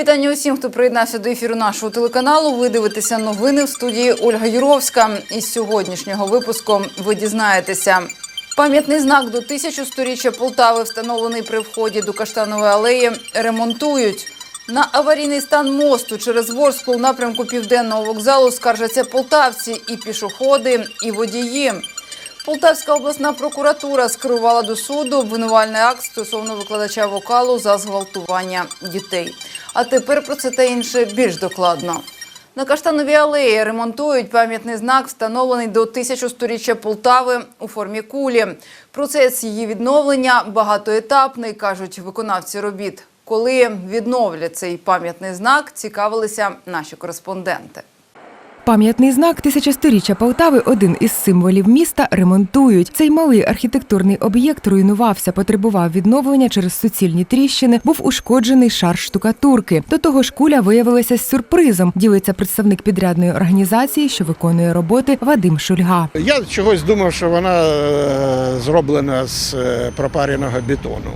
вітання усім, хто приєднався до ефіру нашого телеканалу. Ви дивитеся новини в студії Ольга Юровська. Із сьогоднішнього випуску ви дізнаєтеся. Пам'ятний знак до тисячу сторіччя Полтави, встановлений при вході до Каштанової алеї, ремонтують. На аварійний стан мосту через Ворсклу в напрямку південного вокзалу скаржаться полтавці і пішоходи, і водії. Полтавська обласна прокуратура скерувала до суду обвинувальний акт стосовно викладача вокалу за зґвалтування дітей. А тепер про це та інше більш докладно. На Каштановій алеї ремонтують пам'ятний знак, встановлений до тисячосторіччя Полтави у формі кулі. Процес її відновлення багатоетапний, кажуть виконавці робіт. Коли відновлять цей пам'ятний знак, цікавилися наші кореспонденти. Пам'ятний знак тисячосторіччя Полтави один із символів міста ремонтують. Цей малий архітектурний об'єкт руйнувався, потребував відновлення через суцільні тріщини, був ушкоджений шар штукатурки. До того ж, куля виявилася з сюрпризом. Ділиться представник підрядної організації, що виконує роботи Вадим Шульга. Я чогось думав, що вона е, зроблена з е, пропареного бетону.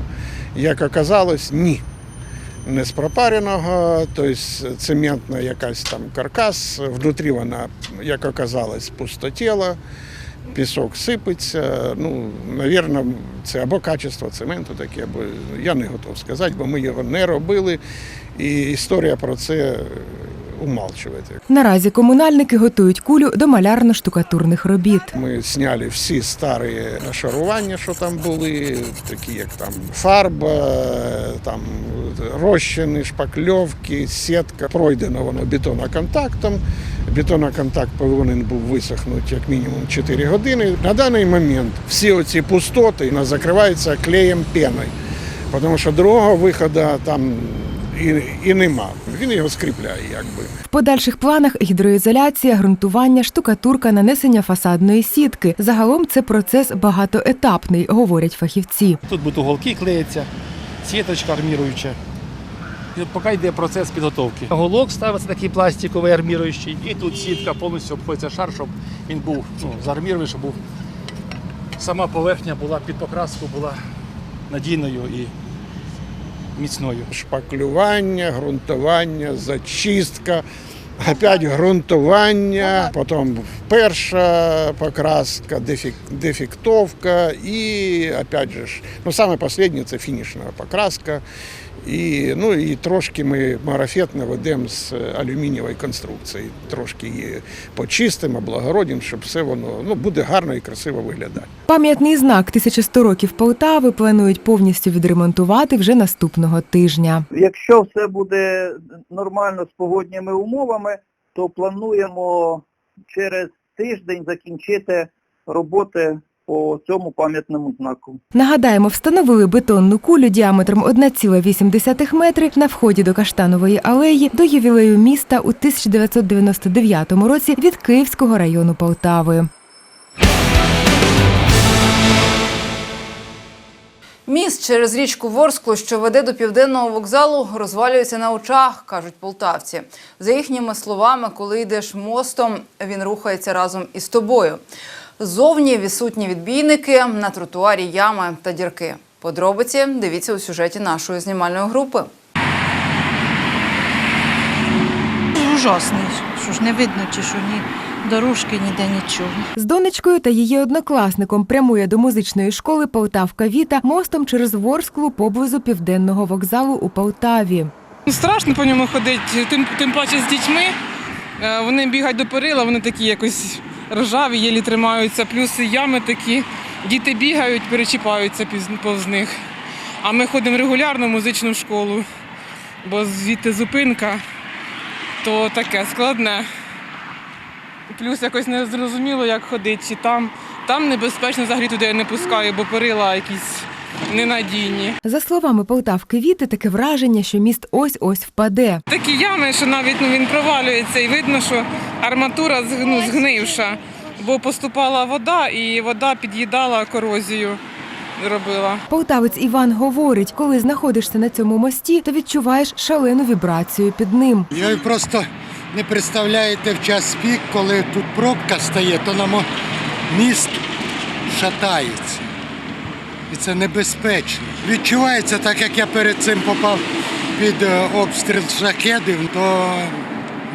Як оказалось, ні. Не з пропареного, тобто цементна якась там каркас, внутрі вона, як оказалось, пустотіла, пісок сипеться. Ну, навірно, це або качество цементу таке, або я не готов сказати, бо ми його не робили. І історія про це умалчувати. Наразі комунальники готують кулю до малярно-штукатурних робіт. Ми зняли всі старі нашарування, що там були, такі як там фарба, там розчини, шпакльовки, сітка. Пройдено воно бетоноконтактом. Бетоноконтакт повинен був висохнути як мінімум 4 години. На даний момент всі оці пустоти закриваються клеєм пеною, тому що другого виходу там і, і нема. Він його скріпляє, якби. В подальших планах гідроізоляція, ґрунтування, штукатурка, нанесення фасадної сітки. Загалом це процес багатоетапний, говорять фахівці. Тут будуть уголки клеїться, сіточка арміруюча. І поки йде процес підготовки. Голок ставиться такий пластиковий арміруючий, і тут сітка повністю обходиться шар, щоб він був ну, заармірований, щоб був сама поверхня була під покраску була надійною і міцною. шпаклювання, ґрунтування, зачистка, опять ґрунтування, потім перша покраска, дефік- дефектовка і опять же, ну саме останнє це фінішна покраска. І, ну, і трошки ми марафет наведемо з алюмінієвої конструкції. Трошки її почистимо, облагородимо, щоб все воно ну, буде гарно і красиво виглядати. Пам'ятний знак 1100 років Полтави планують повністю відремонтувати вже наступного тижня. Якщо все буде нормально з погодніми умовами, то плануємо через тиждень закінчити роботи по цьому пам'ятному знаку. Нагадаємо, встановили бетонну кулю діаметром 1,8 метри на вході до Каштанової алеї до ювілею міста у 1999 році від Київського району Полтави. Міст через річку Ворсклу, що веде до південного вокзалу, розвалюється на очах, кажуть полтавці. За їхніми словами, коли йдеш мостом, він рухається разом із тобою. Зовні відсутні відбійники, на тротуарі ями та дірки. Подробиці дивіться у сюжеті нашої знімальної групи. Ужасний, що ж не видно, чи що ні дорожки, ніде нічого. З донечкою та її однокласником прямує до музичної школи Полтавка Віта мостом через Ворсклу поблизу південного вокзалу у Полтаві. Страшно по ньому ходити, тим, тим паче з дітьми. Е, Вони бігають до перила, вони такі якось ржаві, єлі тримаються, плюс ями такі. Діти бігають, перечіпаються повз них. А ми ходимо регулярно в музичну школу, бо звідти зупинка, то таке складне. Плюс якось не зрозуміло, як ходити, чи там. Там небезпечно взагалі туди я не пускаю, бо перила якісь ненадійні. За словами Полтавки Віти, таке враження, що міст ось-ось впаде. Такі ями, що навіть ну, він провалюється, і видно, що арматура ну, згнивша, бо поступала вода, і вода під'їдала корозію. Робила. Полтавець Іван говорить, коли знаходишся на цьому мості, то відчуваєш шалену вібрацію під ним. Ви просто не представляєте в час пік, коли тут пробка стає, то нам міст шатається. І це небезпечно. Відчувається так, як я перед цим попав під е, обстріл шахедів, то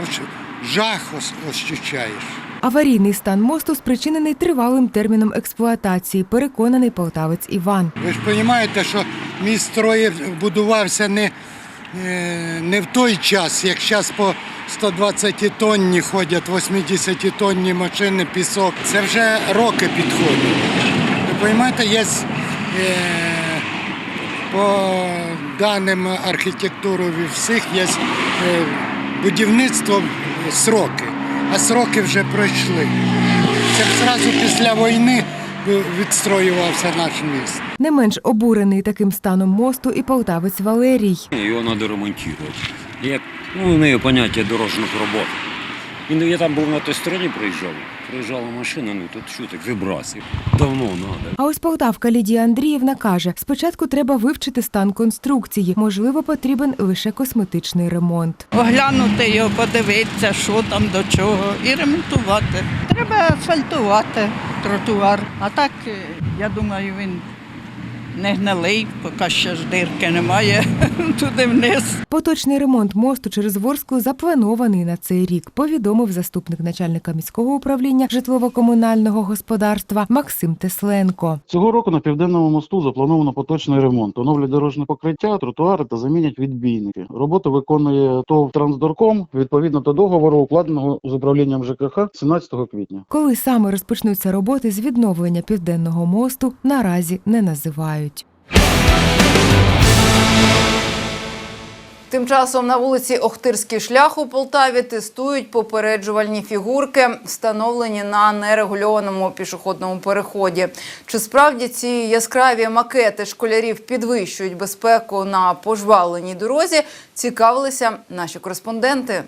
ось жах ощущаєш. Аварійний стан мосту спричинений тривалим терміном експлуатації, переконаний полтавець Іван. Ви ж розумієте, що міст строїв будувався не, е, не в той час, як зараз по 120 тонні ходять 80 тонні машини, пісок. Це вже роки підходять. Ви розумієте, є е, по даним архітектури всіх є будівництво сроки, а сроки вже пройшли. Це одразу після війни відстроювався наш міст. Не менш обурений таким станом мосту і полтавець Валерій. Його треба ремонтувати. Як ну, не поняття дорожніх робот. І ну, я там був на той стороні проїжджав. Проїжджала машина, ну тут що так вибрасів. Давно треба. А ось полтавка Лідія Андріївна каже: спочатку треба вивчити стан конструкції. Можливо, потрібен лише косметичний ремонт. Оглянути його, подивитися, що там до чого, і ремонтувати. Треба асфальтувати тротуар. А так, е, я думаю, він не гнилий, поки ще ж дирки немає туди вниз. Поточний ремонт мосту через Ворсклу запланований на цей рік, повідомив заступник начальника міського управління житлово-комунального господарства Максим Тесленко. Цього року на південному мосту заплановано поточний ремонт. Оновлять дорожне покриття, тротуари та замінять відбійники. Роботу виконує ТОВ «Трансдорком» відповідно до договору, укладеного з управлінням ЖКХ 17 квітня. Коли саме розпочнуться роботи з відновлення південного мосту, наразі не називають. Тим часом на вулиці Охтирський шлях у Полтаві тестують попереджувальні фігурки, встановлені на нерегульованому пішохідному переході. Чи справді ці яскраві макети школярів підвищують безпеку на пожвавленій дорозі? Цікавилися наші кореспонденти.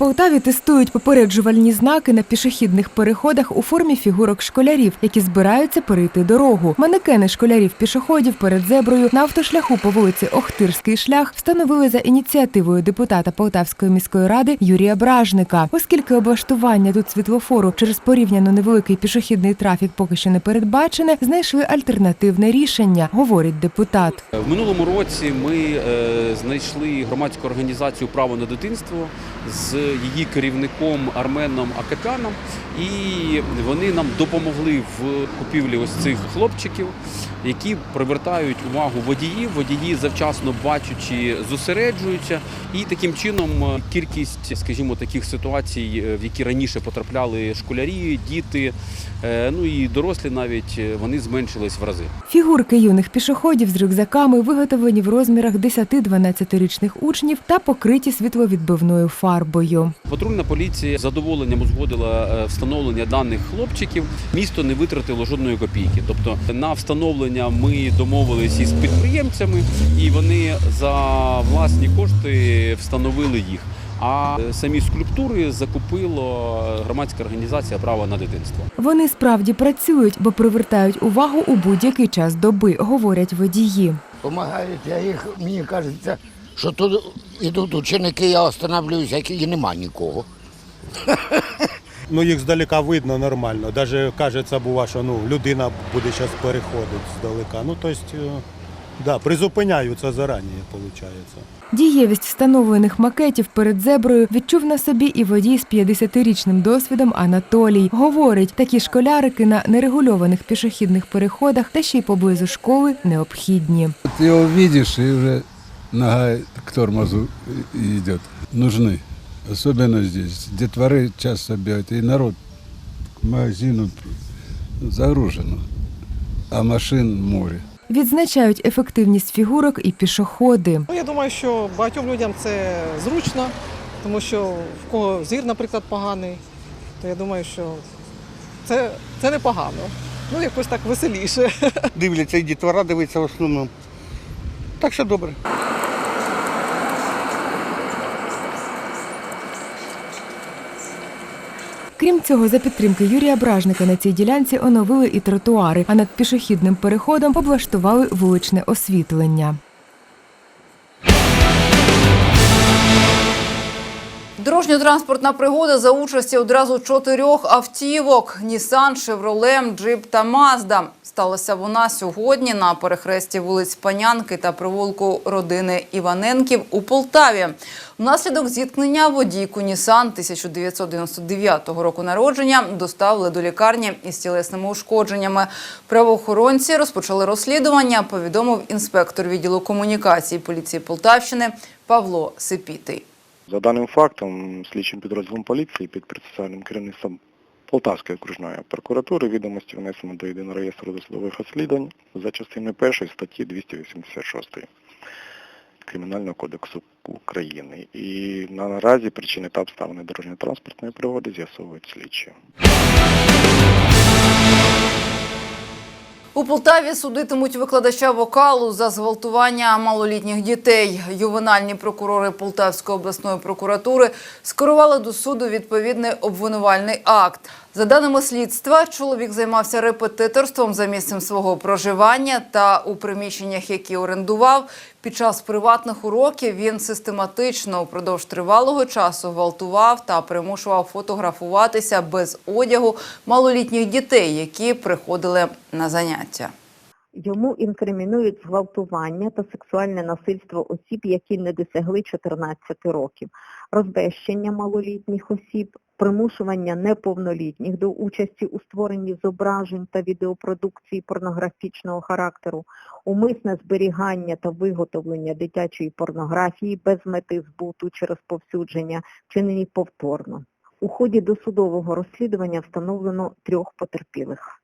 Полтаві тестують попереджувальні знаки на пішохідних переходах у формі фігурок школярів, які збираються перейти дорогу. Манекени школярів-пішоходів перед зеброю на автошляху по вулиці Охтирський шлях встановили за ініціативою депутата Полтавської міської ради Юрія Бражника. Оскільки облаштування тут світлофору через порівняно невеликий пішохідний трафік поки що не передбачене, знайшли альтернативне рішення, говорить депутат. В минулому році ми е, знайшли громадську організацію Право на дитинство з її керівником Арменом Акаканом, і вони нам допомогли в купівлі ось цих хлопчиків, які привертають увагу водіїв. Водії завчасно бачачи, зосереджуються, і таким чином е, кількість, скажімо, таких ситуацій, е, в які раніше потрапляли школярі, діти, е, ну і дорослі навіть вони зменшились в рази. Фігурки юних пішоходів з рюкзаками виготовлені в розмірах 10-12-річних учнів та покриті світловідбивною фарбою. Патрульна поліція з задоволенням узгодила е, встановлення даних хлопчиків. Місто не витратило жодної копійки. Тобто на встановлення ми домовилися із підприємцями, і вони за власні кошти встановили їх. А е, самі скульптури закупила громадська організація Право на дитинство. Вони справді працюють, бо привертають увагу у будь-який час доби, говорять водії. Помагають, я їх, мені кажеться, що тут ідуть ученики, я останавливаюся, і нема нікого. Ну, їх здалека видно нормально. Даже кажеться, бува, що ну, людина буде зараз переходити здалека. Ну, тобто, е, да, призупиняються зарані, виходить. Дієвість встановлених макетів перед зеброю відчув на собі і водій з 50-річним досвідом Анатолій. Говорить, такі школярики на нерегульованих пішохідних переходах та ще й поблизу школи необхідні. Ты его видишь, и уже нога к тормозу идет. Нужны. Особенно здесь. Детворы часто бегают, и народ к магазину загружено, а машин море. Відзначають ефективність фігурок і пішоходи. Ну, я думаю, що багатьом людям це зручно, тому що в кого зір, наприклад, поганий, то я думаю, що це, це непогано. Ну, якось так веселіше. Дивляться і дітвора дивиться в основному. Так що добре. Крім цього, за підтримки Юрія Бражника на цій ділянці оновили і тротуари, а над пішохідним переходом облаштували вуличне освітлення. Дорожньо-транспортна пригода за участі одразу чотирьох автівок: Нісан, Шевролем, Джип та Мазда. Сталося вона сьогодні на перехресті вулиць Панянки та провулку родини Іваненків у Полтаві. Внаслідок зіткнення водійку Нісан 1999 року народження доставили до лікарні із тілесними ушкодженнями. Правоохоронці розпочали розслідування. Повідомив інспектор відділу комунікації поліції Полтавщини Павло Сипітий. За даним фактом, слідчим підрозділом поліції під процесуальним керівництвом Полтавської окружної прокуратури відомості внесено до єдиного реєстру досудових розслідувань за частиною 1 статті 286 Кримінального кодексу України. І наразі причини та обставини дорожньо-транспортної пригоди з'ясовують слідчі. У Полтаві судитимуть викладача вокалу за зґвалтування малолітніх дітей. Ювенальні прокурори Полтавської обласної прокуратури скерували до суду відповідний обвинувальний акт. За даними слідства, чоловік займався репетиторством за місцем свого проживання та у приміщеннях, які орендував. Під час приватних уроків він систематично упродовж тривалого часу гвалтував та примушував фотографуватися без одягу малолітніх дітей, які приходили на заняття. Йому інкримінують зґвалтування та сексуальне насильство осіб, які не досягли 14 років, розбещення малолітніх осіб, примушування неповнолітніх до участі у створенні зображень та відеопродукції порнографічного характеру, умисне зберігання та виготовлення дитячої порнографії без мети збуту чи розповсюдження, вчинені повторно. У ході досудового розслідування встановлено трьох потерпілих.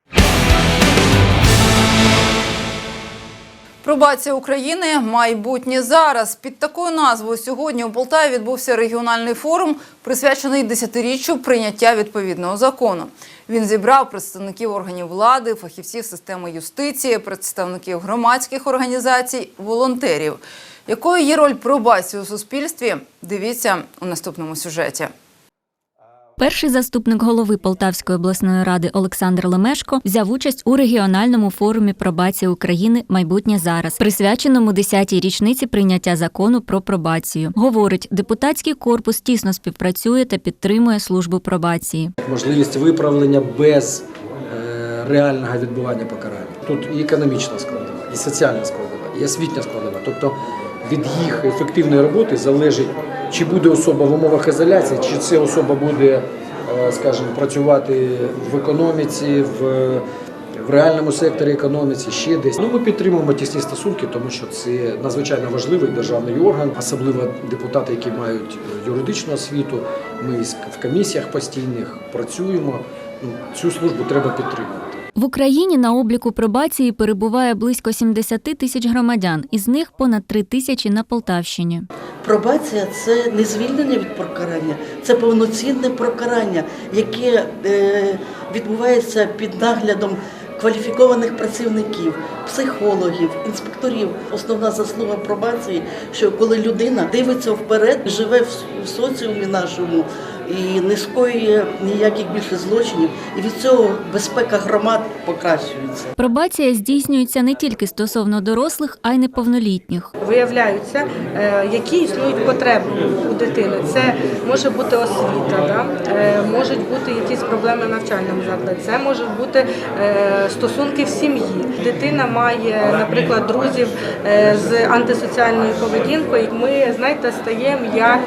Пробація України майбутнє зараз. Під такою назвою сьогодні у Полтаві відбувся регіональний форум, присвячений десятиріччю прийняття відповідного закону. Він зібрав представників органів влади, фахівців системи юстиції, представників громадських організацій, волонтерів. Якою є роль пробації у суспільстві? Дивіться у наступному сюжеті. Перший заступник голови Полтавської обласної ради Олександр Лемешко взяв участь у регіональному форумі пробації України Майбутнє зараз, присвяченому 10-й річниці прийняття закону про пробацію. Говорить, депутатський корпус тісно співпрацює та підтримує службу пробації. можливість виправлення без е, реального відбування покарання. Тут і економічна складова, і соціальна складова, і освітня складова. Тобто від їх ефективної роботи залежить, чи буде особа в умовах ізоляції, чи ця особа буде, е, скажімо, працювати в економіці, в, в реальному секторі економіці, ще десь. Ну, ми підтримуємо тісні стосунки, тому що це надзвичайно важливий державний орган, особливо депутати, які мають е, юридичну освіту. Ми в комісіях постійних працюємо. Ну, цю службу треба підтримувати. В Україні на обліку пробації перебуває близько 70 тисяч громадян, із них понад 3 тисячі на Полтавщині. Пробація це не звільнення від покарання, це повноцінне покарання, яке е, відбувається під наглядом кваліфікованих працівників, психологів, інспекторів. Основна заслуга пробації, що коли людина дивиться вперед, живе в соціумі нашому і не скоює ніяких більше злочинів, і від цього безпека громад покращується. Пробація здійснюється не тільки стосовно дорослих, а й неповнолітніх. виявляються, е, які існують потреби у дитини. Це може бути освіта, да? е, можуть бути якісь проблеми в навчальному закладі, це можуть бути е, стосунки в сім'ї. Дитина має, наприклад, друзів з антисоціальною поведінкою. Ми, знаєте, стаємо як,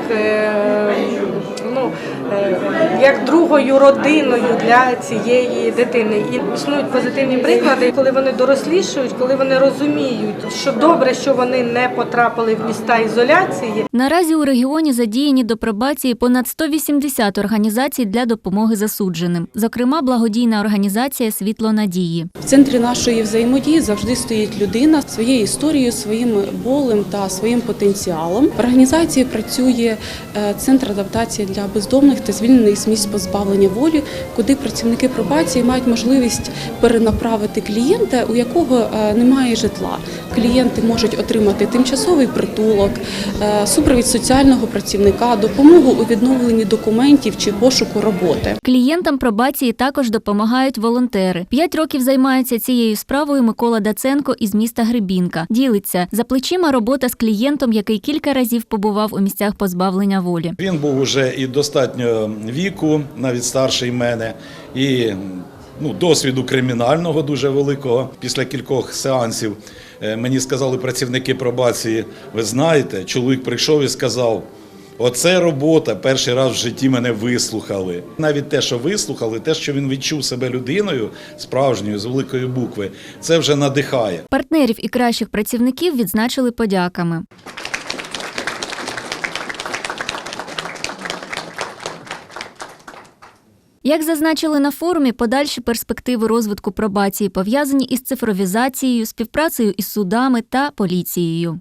ну, е, як другою родиною для цієї дитини. І існують позитивні приклади, коли вони дорослішують, коли вони розуміють, що добре, що вони не потрапили в міста ізоляції. Наразі у регіоні задіяні до пробації понад 180 організацій для допомоги засудженим, зокрема благодійна організація Світло надії. В центрі нашої взаємодії завжди стоїть людина своєю історією, своїм болем та своїм потенціалом. В організації працює е, центр адаптації для бездомних та звільнених з місць позбавлення волі, куди працівники пробації мають можливість перенаправити клієнта, у якого е, немає житла. Клієнти можуть отримати тимчасовий притулок, е, супровід соціального працівника, допомогу у відновленні документів чи пошуку роботи. Клієнтам пробації також допомагають волонтери. П'ять років займається цією справою Микола Даценко із міста Гребінка. Ділиться за плечима робота з клієнтом, який кілька разів побував у місцях позбавлення волі. Він був уже і достатньо віку, навіть старший мене, і ну, досвіду кримінального дуже великого. Після кількох сеансів е, мені сказали працівники пробації, ви знаєте, чоловік прийшов і сказав. Оце робота. Перший раз в житті мене вислухали. Навіть те, що вислухали, те, що він відчув себе людиною справжньою з великої букви, це вже надихає. Партнерів і кращих працівників відзначили подяками. Як зазначили на форумі, подальші перспективи розвитку пробації пов'язані із цифровізацією, співпрацею із судами та поліцією.